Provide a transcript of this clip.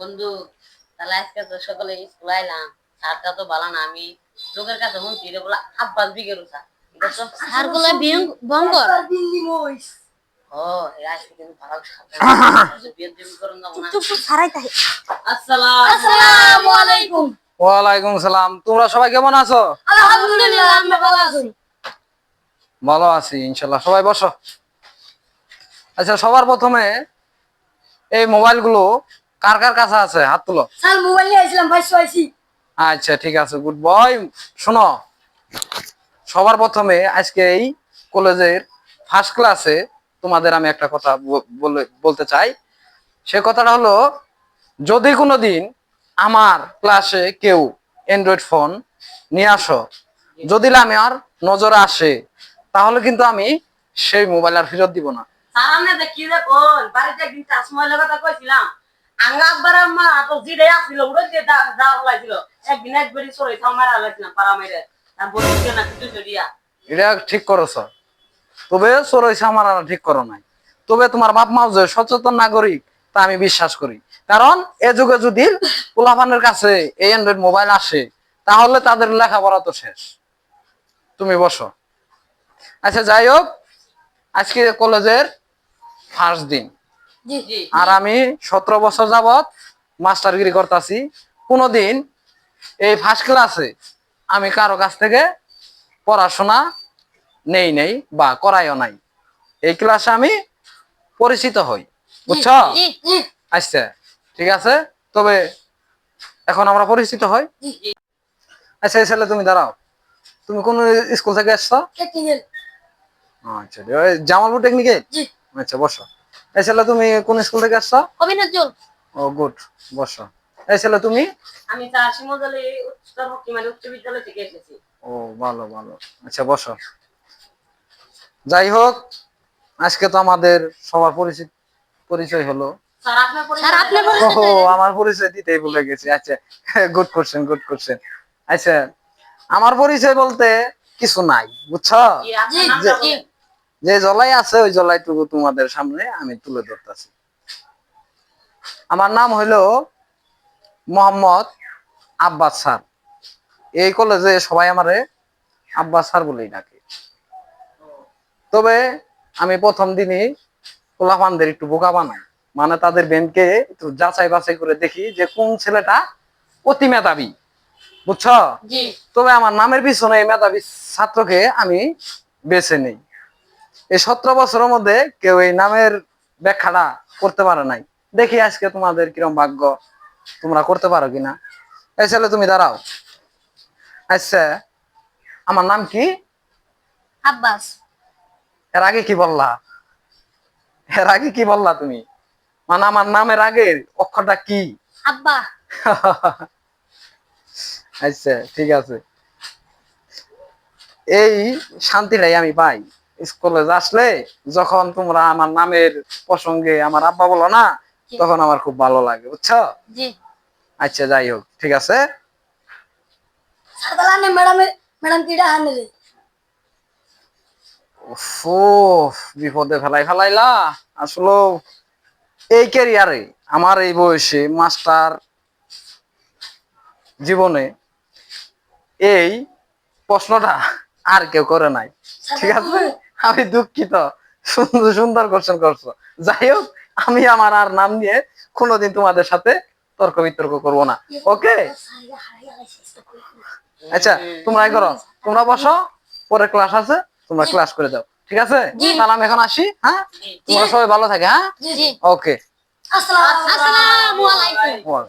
বন্ধু তাহলে আজকে তো সকালে স্কুল আইলাম স্যারটা তো ভালো না আমি লোকের কাছে শুনছি রে বলে আব্বাস ওয়ালাইকুম সালাম। তোমরা সবাই কেমন আছো? আলহামদুলিল্লাহ আমরা ভালো আছি। ভালো আছি ইনশাল্লাহ। সবাই বসো। আচ্ছা সবার প্রথমে এই মোবাইলগুলো কার কার কাছে আছে? হাত তুলো। স্যার মোবাইল নিয়ে আসলাম ভাই আইছি আচ্ছা ঠিক আছে গুড বয় শোনো সবার প্রথমে আজকে এই কলেজের ফার্স্ট ক্লাসে তোমাদের আমি একটা কথা বলে- বলতে চাই। সে কথাটা হলো যদি কোনো দিন আমার ক্লাসে কেউ অ্যান্ড্রয়েড ফোন নিয়ে আসো যদি আমি আর নজরে আসে তাহলে কিন্তু আমি সেই মোবাইল আর ফেরত দিব না। স্যার আমি দেখি কোন বাড়িতে একদিন তাজমহলের কথা কইছিলাম। আঙ্গা আব্বার আম্মা তো জিরে আসছিল ঠিক করছ। তবে সরইছে আমার আর ঠিক করো নাই। তবে তোমার বাপ মাও যে সচেতন নাগরিক, তা আমি বিশ্বাস করি। কারণ, এ যুগে যদি পোলাপানের কাছে এই অ্যান্ড্রয়েড মোবাইল আসে, তাহলে তাদের লেখাপড়া তো শেষ। তুমি বসো। আচ্ছা যাই হোক, আজকে কলেজের ফার্স্ট দিন। আর আমি সতেরো বছর যাবত মাস্টারগিরি করতেছি। কোনোদিন এই ফার্স্ট ক্লাসে আমি কারও কাছ থেকে পড়াশোনা নেই নেই বা করাইও নাই। এই ক্লাসে আমি পরিচিত হই বুঝছ? আচ্ছা ঠিক আছে? তবে এখন আমরা পরিচিত হই। আচ্ছা এই ছেলে তুমি দাঁড়াও। তুমি কোন স্কুল থেকে এসছো? আচ্ছা জামালপুর টেকনিকে আচ্ছা বসো। তুমি কোন স্কুল থেকে অভিনজল ও গুড বসো। তুমি? আমি উচ্চতর ভক্তিমালী উচ্চ বিদ্যালয় থেকে এসেছি। ও ভালো ভালো। আচ্ছা বসো। যাই হোক আজকে তো আমাদের সবার পরিচিত পরিচয় হলো। ও আমার পরিচয় দিতেই ভুলে গেছি। আচ্ছা গুড কোশ্চেন গুড কোশ্চেন আচ্ছা আমার পরিচয় বলতে কিছু নাই বুঝছ? যে জলাই আছে ওই জলাইটুকু তোমাদের সামনে আমি তুলে ধরতেছি। আমার নাম হইল মোহাম্মদ আব্বাস স্যার। এই কলেজে সবাই আমারে আব্বাস স্যার বলেই ডাকে। তবে আমি প্রথম দিনই পোলাপানদের একটু বোকা বানাই। মানে তাদের ব্যাংকে একটু যাচাই বাছাই করে দেখি যে কোন ছেলেটা অতি মেধাবী। বুঝছ? তবে আমার নামের পিছনে এই মেধাবী ছাত্রকে আমি বেছে নেই। এই সতেরো বছরের মধ্যে কেউ এই নামের ব্যাখ্যাটা করতে পারে নাই। দেখি আজকে তোমাদের কিরম ভাগ্য তোমরা করতে পারো কিনা। এই ছেলে তুমি দাঁড়াও। আচ্ছা আমার নাম কি? আব্বাস। এর আগে কি বললা? এর আগে কি বললা তুমি? মানে আমার নামের আগের অক্ষরটা কি? আব্বা। আচ্ছা ঠিক আছে। এই শান্তিটাই আমি পাই। স্কুলে আসলে যখন তোমরা আমার নামের প্রসঙ্গে আমার আব্বা বলো না তখন আমার খুব ভালো লাগে বুঝছ? আচ্ছা যাই হোক ঠিক আছে? বিপদে ফেলাই ফেলাইলা। আসলে এই ক্যারিয়ারে আমার এই বয়সে মাস্টার জীবনে এই প্রশ্নটা আর কেউ করে নাই ঠিক আছে? আমি দুঃখিত। সুন্দর সুন্দর কোশ্চেন করছ। যাই হোক আমি আমার আর নাম নিয়ে কোনোদিন তোমাদের সাথে তর্ক বিতর্ক করব না। ওকে আচ্ছা তোমরা এই করো। তোমরা বসো। পরে ক্লাস আছে তোমরা ক্লাস করে দাও ঠিক আছে? আমি এখন আসি হ্যাঁ? তোমরা সবাই ভালো থাকে হ্যাঁ? ওকে আসসালামু আলাইকুম।